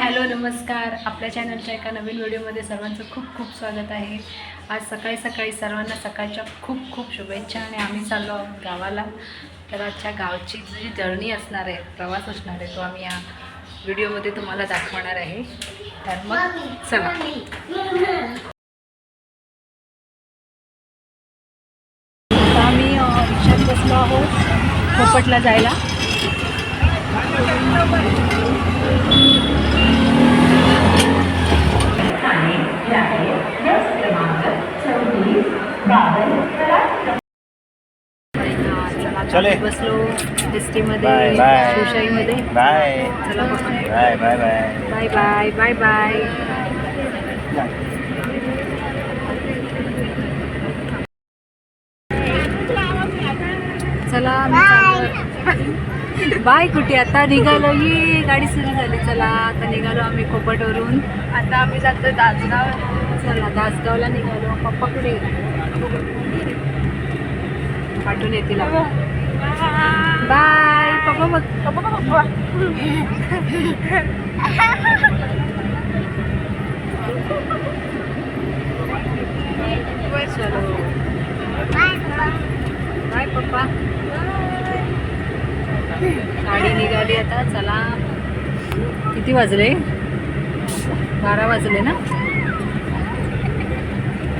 Hello नमस्कार. आपल्या चॅनलच्या एका नवीन व्हिडिओमध्ये सर्वांचं खूप खूप स्वागत आहे. आज सकाळी सकाळी सर्वांना सकाळच्या खूप खूप शुभेच्छा आणि आम्ही चाललो आहोत गावाला. तर आजच्या गावची जी जर्नी असणार आहे प्रवास असणार आहे तो आम्ही या व्हिडिओमध्ये तुम्हाला दाखवणार आहे. तर मग चला. आम्ही रिक्षात बसलो आहोत पोपटला जायला. चले. बसलो बाय, बाय. शिवशाहीमध्ये बाय चला bye bye bye bye bye bye bye चला. बाय कुठे? आता निघालो. ही गाडी सुरू झाली. चला आता निघालो आम्ही कोपटवरून. आता आम्ही जातो दासगाव. चला दासगावला निघालो. पप्पा कुठे? पाठवून येतील बाय. पप्पा बघ. पप्पा पप्पा चलो. बाय पप्पा गाडी निघाली आता चला. किती वाजले? बारा वाजले ना?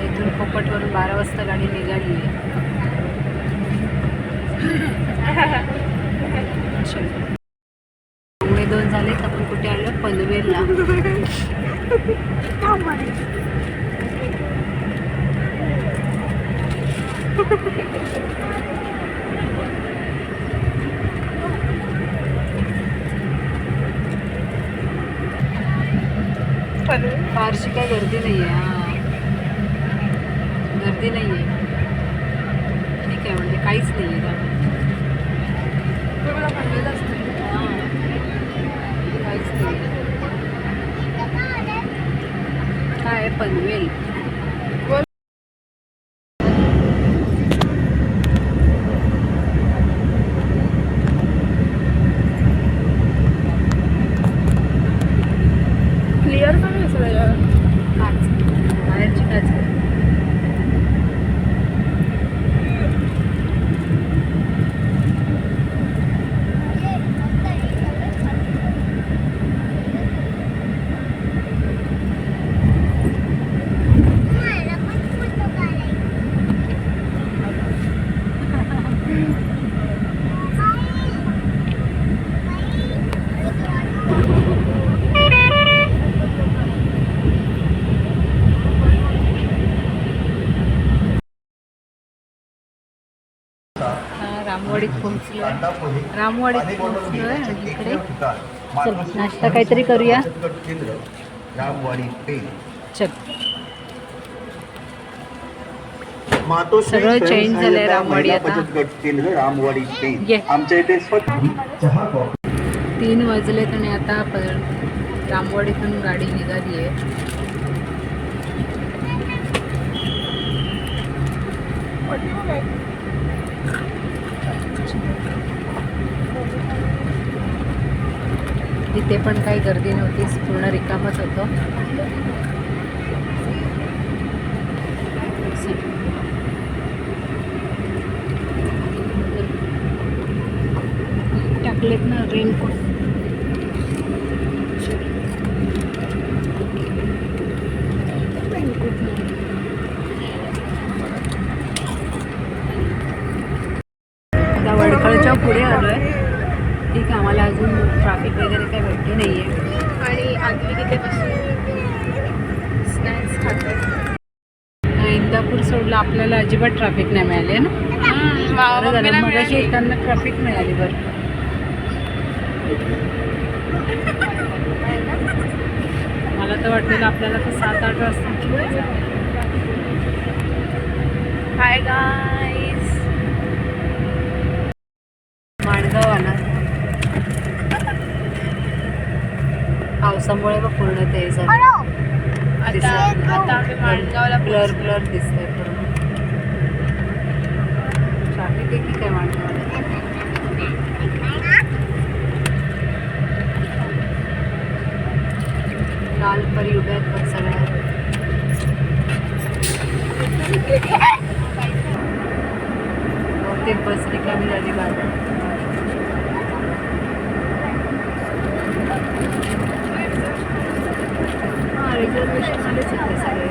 इथून पोपटवरून बारा वाजता गाडी निघाली आहे दोन झाले आपण कुठे आलो? पनवेलला. फारशी काय गर्दी नाही आहे गर्दी नाही आहे ठीक आहे म्हणजे काहीच नाही आहे काहीच नाही. काय पनवेल क्लिअर पण आहे सगळं काच बाहेरची काच आहे. रामवाडीत पोहोचलोय. रामवाडीत पोहोचलोय आणि इकडे चल नाश्ता काहीतरी करूया. चल. सगळं स्वयंसहाय्यता झालंय रामवाडी आता. ये. आमच्या इथे तीन वाजलेत आणि आता प- रामवाडीतून गाडी निघाली आहे तिथे पण काही गर्दी नव्हती पूर्ण रिकामच होतं. टाकलेत ना रेनकोट आता वडखळच्या पुढे आलोय. ठीक आहे आम्हाला अजून ट्रॅफिक वगैरे काही भेटली नाही आहे आणि आधी तिथे बसून स्नॅक्स इंदापूर सोडला आपल्याला अजिबात ट्रॅफिक नाही मिळाले ना? मगाशी येताना ट्रॅफिक मिळाली बरं. मला तर वाटलेलं आपल्याला तर सात आठ वाजता हाय गाईस माणगाव आला पावसामुळे बघ पूर्ण ते आता आता आम्ही माणगावला ब्लर ब्लर दिसतंय पूर्ण. ट्रॅफिक आहे की काय माणगावला? बालपरी उभ्या आहेत बघ सगळ्या. बहुतेक बस रिकामी झाली बाल हां रिझर्वेशन सगळे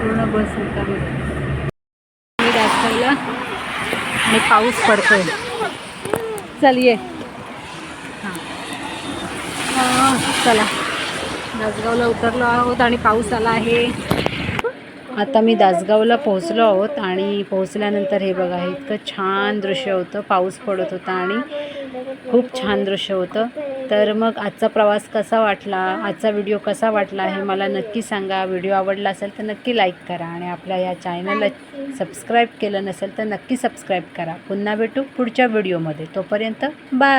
पूर्ण बस रिकामी मी आणि पाऊस पडतोय. चल ये. हां. हां, चला. नाचगावला उतरलो आहोत आणि पाऊस आला आहे. आता मी दासगावला पोहोचलो आहोत आणि पोहोचल्यानंतर हे बघा हे इतकं छान दृश्य होतं. पाऊस पडत होता आणि खूप छान दृश्य होतं. तर मग आजचा प्रवास कसा वाटला? आजचा व्हिडिओ कसा वाटला हे मला नक्की सांगा. व्हिडिओ आवडला असेल तर नक्की लाईक करा आणि आपल्या या चॅनलला सबस्क्राईब केलं नसेल तर नक्की सबस्क्राईब करा. पुन्हा भेटू पुढच्या व्हिडिओमध्ये. तोपर्यंत बाय.